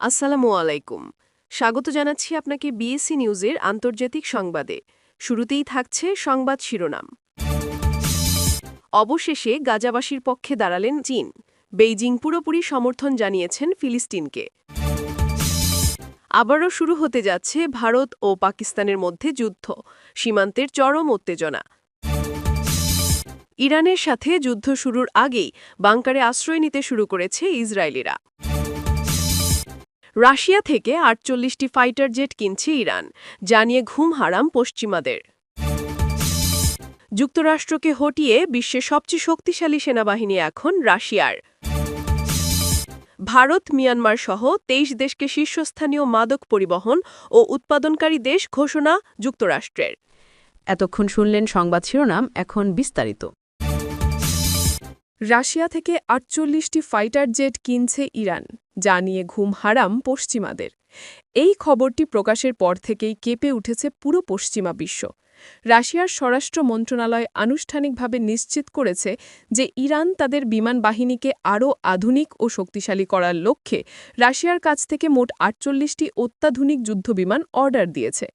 আসসালামু আলাইকুম। স্বাগত জানাচ্ছি আপনাকে বিএসসি নিউজের আন্তর্জাতিক সংবাদে। শুরুতেই থাকছে সংবাদ শিরোনাম। অবশেষে গাজাবাসীর পক্ষে দাঁড়ালেন চীন। বেইজিং পুরোপুরি সমর্থন জানিয়েছেন ফিলিস্তিনকে। আবারও শুরু হতে যাচ্ছে ভারত ও পাকিস্তানের মধ্যে যুদ্ধ, সীমান্তের চরম উত্তেজনা। ইরানের সাথে যুদ্ধ শুরুর আগেই বাংকারে আশ্রয় নিতে শুরু করেছে ইসরায়েলিরা। রাশিয়া থেকে আটচল্লিশটি ফাইটার জেট কিনছে ইরান জানিয়ে ঘুম হারাম পশ্চিমাদের। যুক্তরাষ্ট্রকে হটিয়ে বিশ্বের সবচেয়ে শক্তিশালী সেনাবাহিনী এখন রাশিয়ার। ভারত মিয়ানমার সহ তেইশ দেশকে শীর্ষস্থানীয় মাদক পরিবহন ও উৎপাদনকারী দেশ ঘোষণা যুক্তরাষ্ট্রের। এতক্ষণ শুনলেন সংবাদ শিরোনাম এখন বিস্তারিত। রাশিয়া থেকে আটচল্লিশটি ফাইটার জেট কিনছে ইরান। যা নিয়ে ঘুম হারাম পশ্চিমাদের। এই খবরটি প্রকাশের পর থেকেই কেঁপে উঠেছে পুরো পশ্চিমা বিশ্ব। রাশিয়ার স্বরাষ্ট্র মন্ত্রণালয় আনুষ্ঠানিকভাবে নিশ্চিত করেছে যে ইরান তাদের বিমান বাহিনীকে আরও আধুনিক ও শক্তিশালী করার লক্ষ্যে রাশিয়ার কাছ থেকে মোট আটচল্লিশটি অত্যাধুনিক যুদ্ধবিমান অর্ডার দিয়েছে।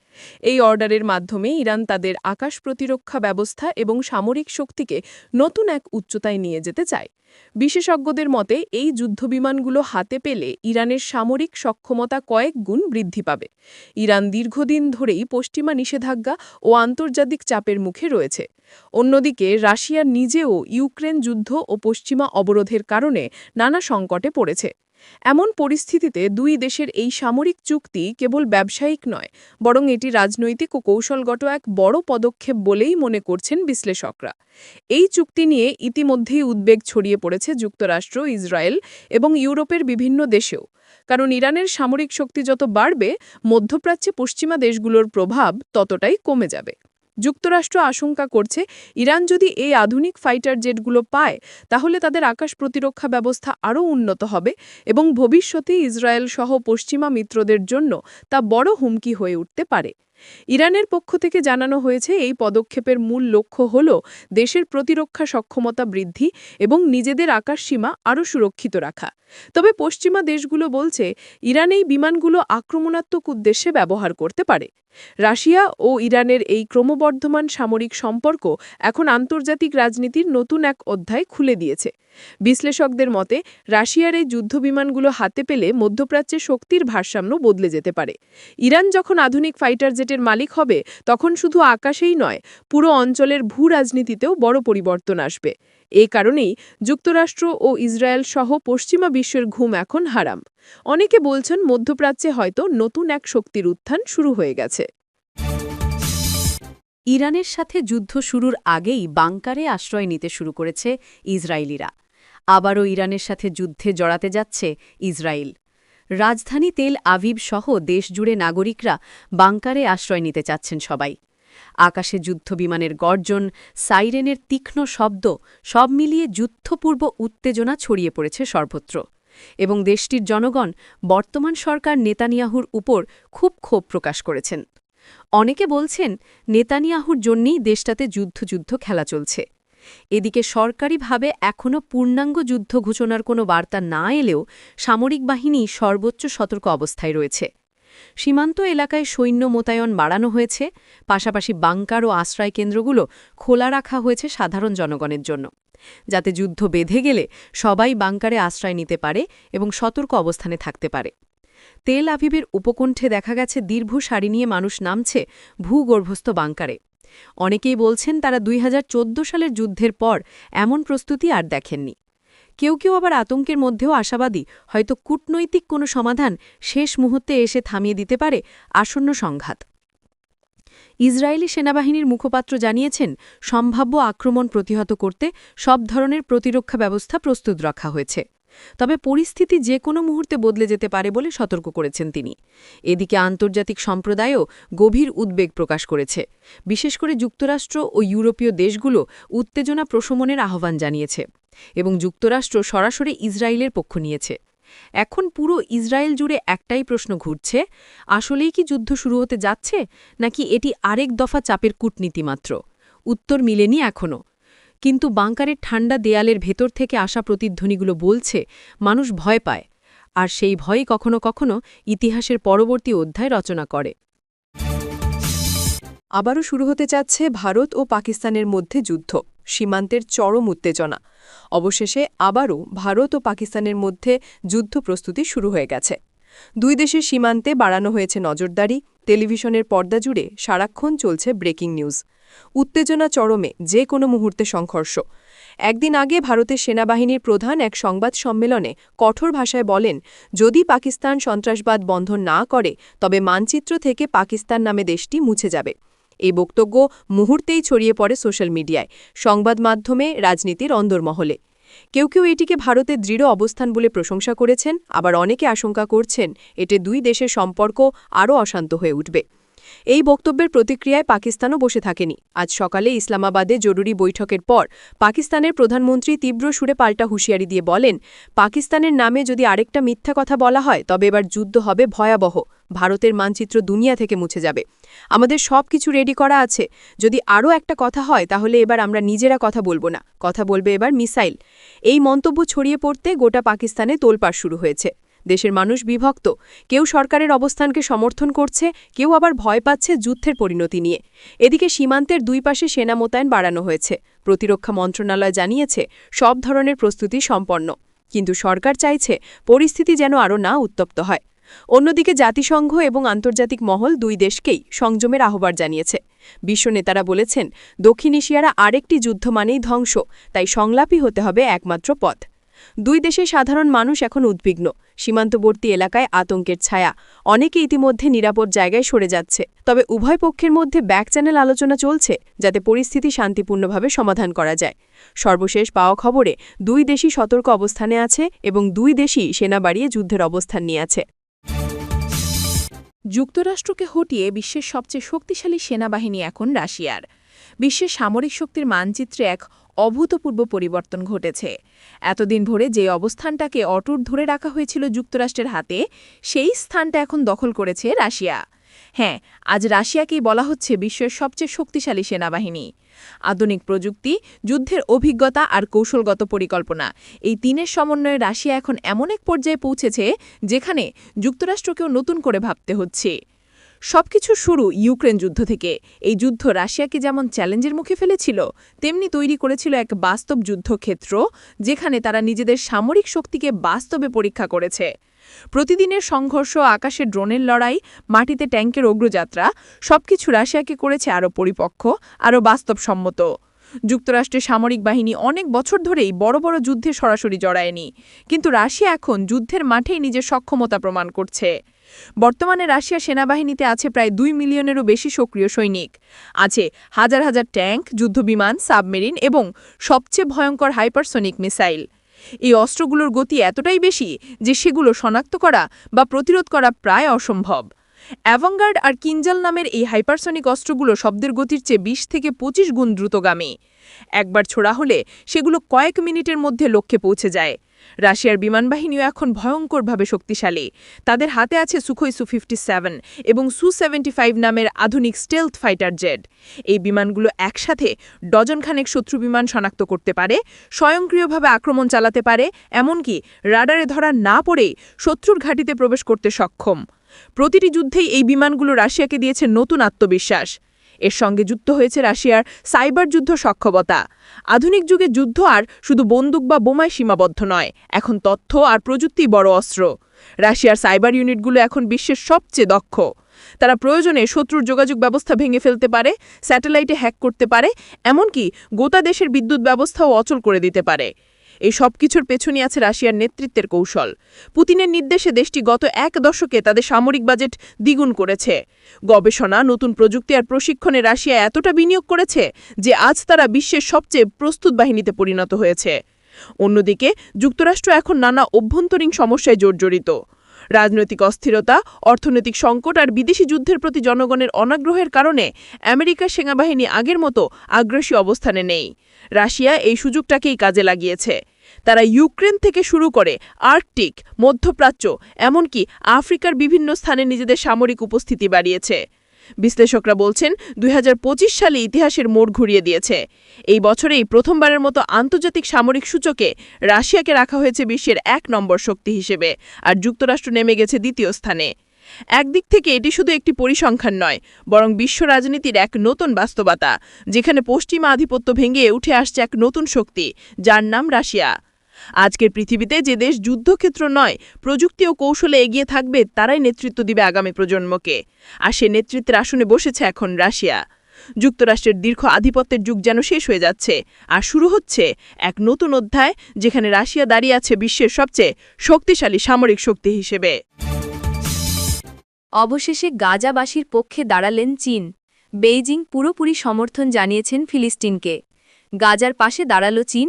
এই অর্ডারের মাধ্যমে ইরান তাদের আকাশ প্রতিরক্ষা ব্যবস্থা এবং সামরিক শক্তিকে নতুন এক উচ্চতায় নিয়ে যেতে চায়। বিশেষজ্ঞদের মতে, এই যুদ্ধবিমানগুলো হাতে পেলে ইরানের সামরিক সক্ষমতা কয়েক গুণ বৃদ্ধি পাবে। ইরান দীর্ঘদিন ধরেই পশ্চিমা নিষেধাজ্ঞা ও আন্তর্জাতিক চাপের মুখে রয়েছে। অন্যদিকে, রাশিয়া নিজেও ইউক্রেন যুদ্ধ ও পশ্চিমা অবরোধের কারণে নানা সংকটে পড়েছে। এমন পরিস্থিতিতে দুই দেশের এই সামরিক চুক্তি কেবল ব্যবসায়িক নয়, বরং এটি রাজনৈতিক ও কৌশলগত এক বড় পদক্ষেপ বলেই মনে করছেন বিশ্লেষকরা। এই চুক্তি নিয়ে ইতিমধ্যেই উদ্বেগ ছড়িয়ে পড়েছে যুক্তরাষ্ট্র, ইসরায়েল এবং ইউরোপের বিভিন্ন দেশেও। কারণ ইরানের সামরিক শক্তি যত বাড়বে, মধ্যপ্রাচ্যে পশ্চিমা দেশগুলোর প্রভাব ততটাই কমে যাবে। যুক্তরাষ্ট্র আশঙ্কা করছে, ইরান যদি এই আধুনিক ফাইটার জেটগুলো পায়, তাহলে তাদের আকাশ প্রতিরক্ষা ব্যবস্থা আরও উন্নত হবে এবং ভবিষ্যতে ইসরায়েল সহ পশ্চিমা মিত্রদের জন্য তা বড় হুমকি হয়ে উঠতে পারে। ইরানের পক্ষ থেকে জানানো হয়েছে, এই পদক্ষেপের মূল লক্ষ্য হল দেশের প্রতিরক্ষা সক্ষমতা বৃদ্ধি এবং নিজেদের আকাশসীমা আরও সুরক্ষিত রাখা। তবে পশ্চিমা দেশগুলো বলছে, ইরান এই বিমানগুলো আক্রমণাত্মক উদ্দেশ্যে ব্যবহার করতে পারে। রাশিয়া ও ইরানের এই ক্রমবর্ধমান সামরিক সম্পর্ক এখন আন্তর্জাতিক রাজনীতির নতুন এক অধ্যায় খুলে দিয়েছে। বিশ্লেষকদের মতে, রাশিয়ার এই যুদ্ধবিমানগুলো হাতে পেলে মধ্যপ্রাচ্যে শক্তির ভারসাম্য বদলে যেতে পারে। ইরান যখন আধুনিক ফাইটার জেটের মালিক হবে, তখন শুধু আকাশেই নয়, পুরো অঞ্চলের ভূ রাজনীতিতেও বড় পরিবর্তন আসবে। এ কারণেই যুক্তরাষ্ট্র ও ইসরায়েল সহ পশ্চিমা বিশ্বের ঘুম এখন হারাম। অনেকে বলছেন মধ্যপ্রাচ্যে হয়তো নতুন এক শক্তির উত্থান শুরু হয়ে গেছে। ইরানের সাথে যুদ্ধ শুরুর আগেই বাংকারে আশ্রয় নিতে শুরু করেছে ইসরায়েলিরা। আবারও ইরানের সাথে যুদ্ধে জড়াতে যাচ্ছে ইসরায়েল। রাজধানী তেল আভিব সহ দেশজুড়ে নাগরিকরা বাংকারে আশ্রয় নিতে চাচ্ছেন সবাই। আকাশে যুদ্ধবিমানের গর্জন, সাইরেনের তীক্ষ্ণ শব্দ, সব মিলিয়ে যুদ্ধপূর্ব উত্তেজনা ছড়িয়ে পড়েছে সর্বত্র। এবং দেশটির জনগণ, বর্তমান সরকার নেতানিয়াহুর উপর খুব ক্ষোভ প্রকাশ করেছেন। অনেকে বলছেন, নেতানিয়াহুর জন্যই দেশটাতে যুদ্ধ যুদ্ধ খেলা চলছে। এদিকে সরকারিভাবে এখনও পূর্ণাঙ্গ যুদ্ধ ঘোষণার কোনো বার্তা না এলেও সামরিক বাহিনী সর্বোচ্চ সতর্ক অবস্থায় রয়েছে। সীমান্ত এলাকায় সৈন্য মোতায়ন বাড়ানো হয়েছে। পাশাপাশি বাংকার ও আশ্রয় কেন্দ্রগুলো খোলা রাখা হয়েছে সাধারণ জনগণের জন্য। যাতে যুদ্ধ বেঁধে গেলে সবাই বাংকারে আশ্রয় নিতে পারে এবং সতর্ক অবস্থানে থাকতে পারে। তেল আভিবের উপকণ্ঠে দেখা গেছে, দীর্ঘ সারি নিয়ে মানুষ নামছে ভূগর্ভস্থ বাংকারে। অনেকেই বলছেন, তারা দুই হাজার চোদ্দ সালের যুদ্ধের পর এমন প্রস্তুতি আর দেখেননি। কেউ কেউ আবার আতঙ্কের মধ্যেও আশাবাদী। হয়তো কূটনৈতিক কোনো সমাধান শেষ মুহূর্তে এসে থামিয়ে দিতে পারে আসন্ন সংঘাত। ইসরায়েলি সেনাবাহিনীর মুখপাত্র জানিয়েছেন, সম্ভাব্য আক্রমণ প্রতিহত করতে সব ধরনের প্রতিরক্ষা ব্যবস্থা প্রস্তুত রাখা হয়েছে। তবে পরিস্থিতি যে কোনো মুহূর্তে বদলে যেতে পারে বলে সতর্ক করেছেন তিনি। এদিকে আন্তর্জাতিক সম্প্রদায়ও গভীর উদ্বেগ প্রকাশ করেছে। বিশেষ করে যুক্তরাষ্ট্র ও ইউরোপীয় দেশগুলো উত্তেজনা প্রশমনের আহ্বান জানিয়েছে। এবং যুক্তরাষ্ট্র সরাসরি ইসরায়েলের পক্ষ নিয়েছে। এখন পুরো ইসরায়েল জুড়ে একটাই প্রশ্ন ঘুরছে, আসলেই কি যুদ্ধ শুরু হতে যাচ্ছে, নাকি এটি আরেক দফা চাপের কূটনীতি মাত্র? উত্তর মিলেনি এখনও কিন্তু বাংকারের ঠান্ডা দেয়ালের ভেতর থেকে আসা প্রতিধ্বনিগুলো বলছে, মানুষ ভয় পায়। আর সেই ভয়ই কখনো কখনো ইতিহাসের পরবর্তী অধ্যায় রচনা করে। আবারও শুরু হতে যাচ্ছে ভারত ও পাকিস্তানের মধ্যে যুদ্ধ। সীমান্তের চরম উত্তেজনা। অবশেষে আবারও ভারত ও পাকিস্তানের মধ্যে যুদ্ধ প্রস্তুতি শুরু হয়ে গেছে। দুই দেশের সীমান্তে বাড়ানো হয়েছে নজরদারি। টেলিভিশনের পর্দা জুড়ে সারাক্ষণ চলছে ব্রেকিং নিউজ। উত্তেজনা চরমে যে কোনো মুহূর্তে সংঘর্ষ। একদিন আগে ভারতের সেনাবাহিনীর প্রধান এক সংবাদ সম্মেলনে কঠোর ভাষায় বলেন, যদি পাকিস্তান সন্ত্রাসবাদ বন্ধ না করে, তবে মানচিত্র থেকে পাকিস্তান নামে দেশটি মুছে যাবে। এই বক্তব্য মুহূর্তেই ছড়িয়ে পড়ে সোশ্যাল মিডিয়ায়, সংবাদ মাধ্যমে, রাজনীতির অন্দরমহলে। কেউ কেউ এটিকে ভারতের দৃঢ় অবস্থান বলে প্রশংসা করেছেন, আবার অনেকে আশঙ্কা করছেন এতে দুই দেশের সম্পর্ক আরও অশান্ত হয়ে উঠবে। এই বক্তব্যের প্রতিক্রিয়ায় পাকিস্তানও বসে থাকেনি। আজ সকালে ইসলামাবাদে জরুরি বৈঠকের পর পাকিস্তানের প্রধানমন্ত্রী তীব্র সুরে পাল্টা হুঁশিয়ারি দিয়ে বলেন, পাকিস্তানের নামে যদি আরেকটা মিথ্যা কথা বলা হয়, তবে এবার যুদ্ধ হবে ভয়াবহ। ভারতের মানচিত্র দুনিয়া থেকে মুছে যাবে। আমাদের সব কিছু রেডি করা আছে। যদি আরও একটা কথা হয়, তাহলে এবার আমরা নিজেরা কথা বলব না। কথা বলবে এবার মিসাইল। এই মন্তব্য ছড়িয়ে পড়তে গোটা পাকিস্তানে তোলপাড় শুরু হয়েছে। দেশের মানুষ বিভক্ত। কেউ সরকারের অবস্থানকে সমর্থন করছে, কেউ আবার ভয় পাচ্ছে যুদ্ধের পরিণতি নিয়ে। এদিকে সীমান্তের দুই পাশে সেনা মোতায়েন বাড়ানো হয়েছে। প্রতিরক্ষা মন্ত্রণালয় জানিয়েছে, সব ধরনের প্রস্তুতি সম্পন্ন। কিন্তু সরকার চাইছে পরিস্থিতি যেন আরও না উত্তপ্ত হয়। অন্যদিকে জাতিসংঘ এবং আন্তর্জাতিক মহল দুই দেশকেই সংযমের আহ্বান জানিয়েছে। বিশ্ব নেতারা বলেছেন, দক্ষিণ এশিয়ারা আরেকটি যুদ্ধ মানেই ধ্বংস, তাই সংলাপই হতে হবে একমাত্র পথ। দুই দেশের সাধারণ মানুষ এখন উদ্বিগ্ন। সীমান্তবর্তী এলাকায় আতঙ্কের ছায়া। অনেকে ইতিমধ্যে নিরাপদ জায়গায় সরে যাচ্ছে। তবে উভয় পক্ষের মধ্যে ব্যাক চ্যানেল আলোচনা চলছে যাতে পরিস্থিতি শান্তিপূর্ণভাবে সমাধান করা যায়। সর্বশেষ পাওয়া খবরে দুই দেশই সতর্ক অবস্থানে আছে এবং দুই দেশই সেনা বাড়িয়ে যুদ্ধের অবস্থান নিয়ে আছে। যুক্তরাষ্ট্রকে হটিয়ে বিশ্বের সবচেয়ে শক্তিশালী সেনাবাহিনী এখন রাশিয়ার। বিশ্বের সামরিক শক্তির মানচিত্রে এক অভূতপূর্ব পরিবর্তন ঘটেছে। এতদিন ভরে যে অবস্থানটাকে অটুট ধরে রাখা হয়েছিল যুক্তরাষ্ট্রের হাতে, সেই স্থানটা এখন দখল করেছে রাশিয়া। হ্যাঁ আজ রাশিয়াকেই বলা হচ্ছে বিশ্বের সবচেয়ে শক্তিশালী সেনাবাহিনী। আধুনিক প্রযুক্তি, যুদ্ধের অভিজ্ঞতা আর কৌশলগত পরিকল্পনা, এই তিনের সমন্বয়ে রাশিয়া এখন এমন এক পর্যায়ে পৌঁছেছে যেখানে যুক্তরাষ্ট্রকেও নতুন করে ভাবতে হচ্ছে। সবকিছু শুরু ইউক্রেন যুদ্ধ থেকে। এই যুদ্ধ রাশিয়াকে যেমন চ্যালেঞ্জের মুখে ফেলেছিল, তেমনি তৈরি করেছিল এক বাস্তব যুদ্ধক্ষেত্র, যেখানে তারা নিজেদের সামরিক শক্তিকে বাস্তবে পরীক্ষা করেছে। প্রতিদিনের সংঘর্ষ, আকাশে ড্রোনের লড়াই, মাটিতে ট্যাঙ্কের অগ্রযাত্রা, সবকিছু রাশিয়াকে করেছে আরও পরিপক্ষ আরও বাস্তবসম্মত। যুক্তরাষ্ট্রের সামরিক বাহিনী অনেক বছর ধরেই বড় বড় যুদ্ধে সরাসরি জড়ায়নি, কিন্তু রাশিয়া এখন যুদ্ধের মাঠেই নিজের সক্ষমতা প্রমাণ করছে। বর্তমানে রাশিয়া সেনাবাহিনীতে আছে প্রায় দুই মিলিয়নেরও বেশি সক্রিয় সৈনিক। আছে হাজার হাজার ট্যাঙ্ক, যুদ্ধবিমান, সাবমেরিন এবং সবচেয়ে ভয়ঙ্কর হাইপারসোনিক মিসাইল। এই অস্ত্রগুলোর গতি এতটাই বেশি যে সেগুলো শনাক্ত করা বা প্রতিরোধ করা প্রায় অসম্ভব। অ্যাভাঙ্গার্ড আর কিঞ্জাল নামের এই হাইপারসনিক অস্ত্রগুলো শব্দের গতির চেয়ে বিশ থেকে ২৫ গুণ দ্রুতগামী। একবার ছোড়া হলে সেগুলো কয়েক মিনিটের মধ্যে লক্ষ্যে পৌঁছে যায়। রাশিয়ার বিমানবাহিনীও এখন ভয়ঙ্করভাবে শক্তিশালী। তাদের হাতে আছে সুখই সু ফিফটি সেভেন এবং সু সেভেন্টি ফাইভ নামের আধুনিক স্টেলথ ফাইটার জেট এই বিমানগুলো একসাথে ডজনখানেক শত্রু বিমান শনাক্ত করতে পারে, স্বয়ংক্রিয়ভাবে আক্রমণ চালাতে পারে, এমনকি রাডারে ধরা না পড়েই শত্রুর ঘাঁটিতে প্রবেশ করতে সক্ষম। প্রতিটি যুদ্ধেই এই বিমানগুলো রাশিয়াকে দিয়েছে নতুন আত্মবিশ্বাস। এর সঙ্গে যুক্ত হয়েছে রাশিয়ার সাইবার যুদ্ধ সক্ষমতা। আধুনিক যুগে যুদ্ধ আর শুধু বন্দুক বা বোমায় সীমাবদ্ধ নয়, এখন তথ্য আর প্রযুক্তি বড় অস্ত্র। রাশিয়ার সাইবার ইউনিটগুলো এখন বিশ্বের সবচেয়ে দক্ষ। তারা প্রয়োজনে শত্রুর যোগাযোগ ব্যবস্থা ভেঙে ফেলতে পারে, স্যাটেলাইটে হ্যাক করতে পারে, এমনকি গোটা দেশের বিদ্যুৎ ব্যবস্থাও অচল করে দিতে পারে। এই সব কিছুর পেছনে আছে রাশিয়ার নেতৃত্বের কৌশল। পুতিনের নির্দেশে দেশটি গত এক দশকে তাদের সামরিক বাজেট দ্বিগুণ করেছে। গবেষণা, নতুন প্রযুক্তি আর প্রশিক্ষণে রাশিয়া এতটা বিনিয়োগ করেছে যে আজ তারা বিশ্বের সবচেয়ে প্রস্তুত বাহিনীতে পরিণত হয়েছে। অন্যদিকে, যুক্তরাষ্ট্র এখন নানা অভ্যন্তরীণ সমস্যায় জর্জরিত। রাজনৈতিক অস্থিরতা, অর্থনৈতিক সংকট আর বিদেশি যুদ্ধের প্রতি জনগণের অনাগ্রহের কারণে আমেরিকার সেনাবাহিনী আগের মতো আগ্রাসী অবস্থানে নেই। রাশিয়া এই সুযোগটাকেই কাজে লাগিয়েছে। তারা ইউক্রেন থেকে শুরু করে আর্কটিক, মধ্যপ্রাচ্য, এমনকি আফ্রিকার বিভিন্ন স্থানে নিজেদের সামরিক উপস্থিতি বাড়িয়েছে। বিশ্লেষকরা বলছেন, দুই সালে ইতিহাসের মোড় ঘুরিয়ে দিয়েছে। এই বছরেই প্রথমবারের মতো আন্তর্জাতিক সামরিক সূচকে রাশিয়াকে রাখা হয়েছে বিশ্বের এক নম্বর শক্তি হিসেবে, আর যুক্তরাষ্ট্র নেমে গেছে দ্বিতীয় স্থানে। একদিক থেকে এটি শুধু একটি পরিসংখ্যান নয়, বরং বিশ্ব রাজনীতির এক নতুন বাস্তবতা, যেখানে পশ্চিমা আধিপত্য ভেঙে উঠে আসছে এক নতুন শক্তি, যার নাম রাশিয়া। আজকের পৃথিবীতে যে দেশ যুদ্ধক্ষেত্র নয়, প্রযুক্তি ও কৌশলে এগিয়ে থাকবে, তারাই নেতৃত্ব দিবে আগামী প্রজন্মকে। আর সে নেতৃত্বের আসনে বসেছে এখন রাশিয়া। যুক্তরাষ্ট্রের দীর্ঘ আধিপত্যের যুগ যেন শেষ হয়ে যাচ্ছে, আর শুরু হচ্ছে এক নতুন অধ্যায় যেখানে রাশিয়া দাঁড়িয়ে আছে বিশ্বের সবচেয়ে শক্তিশালী সামরিক শক্তি হিসেবে। অবশেষে গাজাবাসীর পক্ষে দাঁড়ালেন চীন। বেইজিং পুরোপুরি সমর্থন জানিয়েছেন ফিলিস্তিনকে। গাজার পাশে দাঁড়াল চীন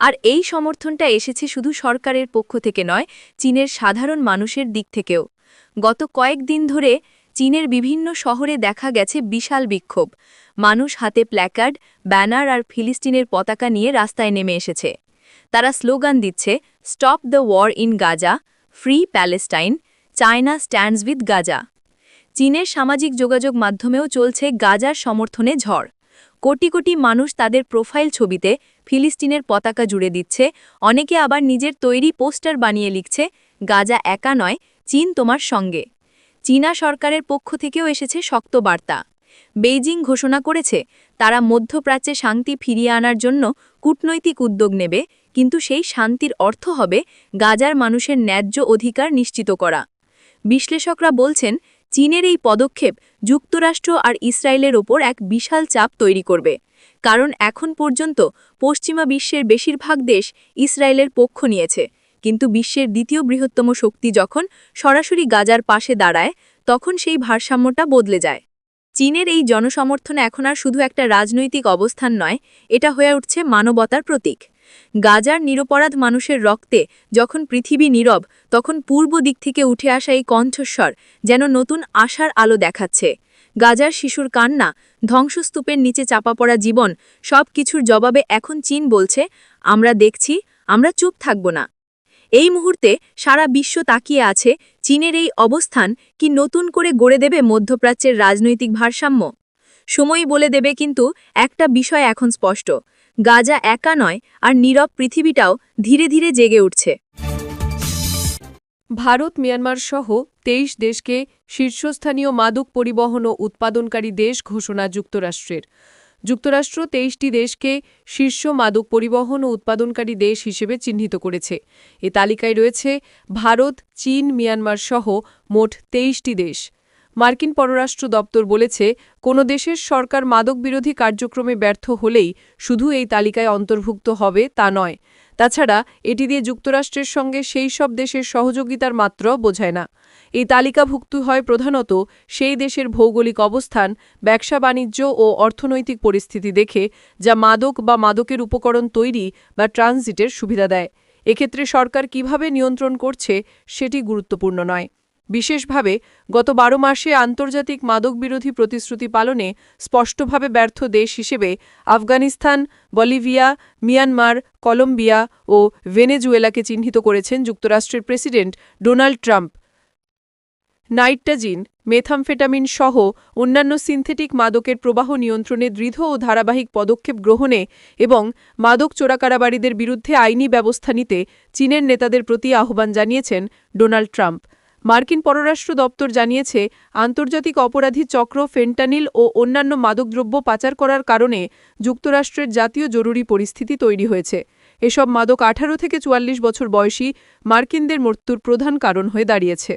আর এই সমর্থনটা এসেছে শুধু সরকারের পক্ষ থেকে নয়, চীনের সাধারণ মানুষের দিক থেকেও। গত কয়েকদিন ধরে চীনের বিভিন্ন শহরে দেখা গেছে বিশাল বিক্ষোভ। মানুষ হাতে প্ল্যাকার্ড, ব্যানার আর ফিলিস্তিনের পতাকা নিয়ে রাস্তায় নেমে এসেছে। তারা স্লোগান দিচ্ছে, stop the war in Gaza, free Palestine, China stands with Gaza. চীনের সামাজিক যোগাযোগ মাধ্যমেও চলছে গাজার সমর্থনে ঝড়। কোটি কোটি মানুষ তাদের প্রোফাইল ছবিতে ফিলিস্তিনের পতাকা জুড়ে দিচ্ছে, অনেকে আবার নিজের তৈরি পোস্টার বানিয়ে লিখছে, গাজা একা নয়, চীন তোমার সঙ্গে। চীনা সরকারের পক্ষ থেকেও এসেছে শক্ত বার্তা। বেইজিং ঘোষণা করেছে, তারা মধ্যপ্রাচ্যে শান্তি ফিরিয়ে আনার জন্য কূটনৈতিক উদ্যোগ নেবে, কিন্তু সেই শান্তির অর্থ হবে গাজার মানুষের ন্যায্য অধিকার নিশ্চিত করা। বিশ্লেষকরা বলছেন চীনের এই পদক্ষেপ যুক্তরাষ্ট্র আর ইসরায়েলের ওপর এক বিশাল চাপ তৈরি করবে। কারণ এখন পর্যন্ত পশ্চিমা বিশ্বের বেশিরভাগ দেশ ইসরায়েলের পক্ষ নিয়েছে। কিন্তু বিশ্বের দ্বিতীয় বৃহত্তম শক্তি যখন সরাসরি গাজার পাশে দাঁড়ায়, তখন সেই ভারসাম্যটা বদলে যায়। চীনের এই জনসমর্থন এখন আর শুধু একটা রাজনৈতিক অবস্থান নয়, এটা হয়ে উঠছে মানবতার প্রতীক। গাজার নিরপরাধ মানুষের রক্তে যখন পৃথিবী নীরব, তখন পূর্ব দিক থেকে উঠে আসা এই কণ্ঠস্বর যেন নতুন আশার আলো দেখাচ্ছে। গাজার শিশুর কান্না, ধ্বংসস্তূপের নিচে চাপা পড়া জীবন সব কিছুর জবাবে এখন চীন বলছে, আমরা দেখছি, আমরা চুপ থাকব না। এই মুহূর্তে সারা বিশ্ব তাকিয়ে আছে চীনের এই অবস্থান কি নতুন করে গড়ে দেবে মধ্যপ্রাচ্যের রাজনৈতিক ভারসাম্য? সময়ই বলে দেবে কিন্তু একটা বিষয় এখন স্পষ্ট। গাজা একা নয়, আর নীরব পৃথিবীটাও ধীরে ধীরে জেগে উঠছে। ভারত, মিয়ানমার সহ তেইশ দেশকে শীর্ষস্থানীয় মাদক পরিবহন ও উৎপাদনকারী দেশ ঘোষণা যুক্তরাষ্ট্রের। যুক্তরাষ্ট্র তেইশটি দেশকে শীর্ষ মাদক পরিবহন ও উৎপাদনকারী দেশ হিসেবে চিহ্নিত করেছে। এ তালিকায় রয়েছে ভারত, চীন, মিয়ানমার সহ মোট তেইশটি দেশ। মার্কিন পররাষ্ট্র দপ্তর বলেছে, কোনো দেশের সরকার মাদক বিরোধী কার্যক্রমে ব্যর্থ হলেই শুধু এই তালিকায় অন্তর্ভুক্ত হবে তা নয়। তাছাড়া এটি দিয়ে যুক্তরাষ্ট্রের সঙ্গে সেই সব দেশের সহযোগিতার মাত্র বোঝায় না। এই তালিকাভুক্ত হয় প্রধানত সেই দেশের ভৌগোলিক অবস্থান, ব্যবসা বাণিজ্য ও অর্থনৈতিক পরিস্থিতি দেখে, যা মাদক বা মাদকের উপকরণ তৈরি বা ট্রানজিটের সুবিধা দেয়। এক্ষেত্রে সরকার কীভাবে নিয়ন্ত্রণ করছে, সেটি গুরুত্বপূর্ণ নয়। বিশেষভাবে গত বারো মাসে আন্তর্জাতিক মাদক বিরোধী প্রতিশ্রুতি পালনে স্পষ্টভাবে ব্যর্থ দেশ হিসেবে আফগানিস্তান, বলিভিয়া, মিয়ানমার, কলম্বিয়া ও ভেনেজুয়েলাকে চিহ্নিত করেছেন যুক্তরাষ্ট্রের president Donald Trump. Nitazene methamphetamine সহ অন্যান্য সিনথেটিক মাদকের প্রবাহ নিয়ন্ত্রণে দৃঢ় ও ধারাবাহিক পদক্ষেপ গ্রহণে এবং মাদক চোরাকারাবারীদের বিরুদ্ধে আইনি ব্যবস্থা নিতে চীনের নেতাদের প্রতি আহ্বান জানিয়েছেন ডোনাল্ড ট্রাম্প। মার্কিন পররাষ্ট্র দপ্তর জানিয়েছে, আন্তর্জাতিক অপরাধী চক্র ফেন্টানিল ও অন্যান্য মাদকদ্রব্য পাচার করার কারণে যুক্তরাষ্ট্রের জাতীয় জরুরি পরিস্থিতি তৈরি হয়েছে। এসব মাদক আঠারো থেকে চুয়াল্লিশ বছর বয়সী মার্কিনদের মৃত্যুর প্রধান কারণ হয়ে দাঁড়িয়েছে।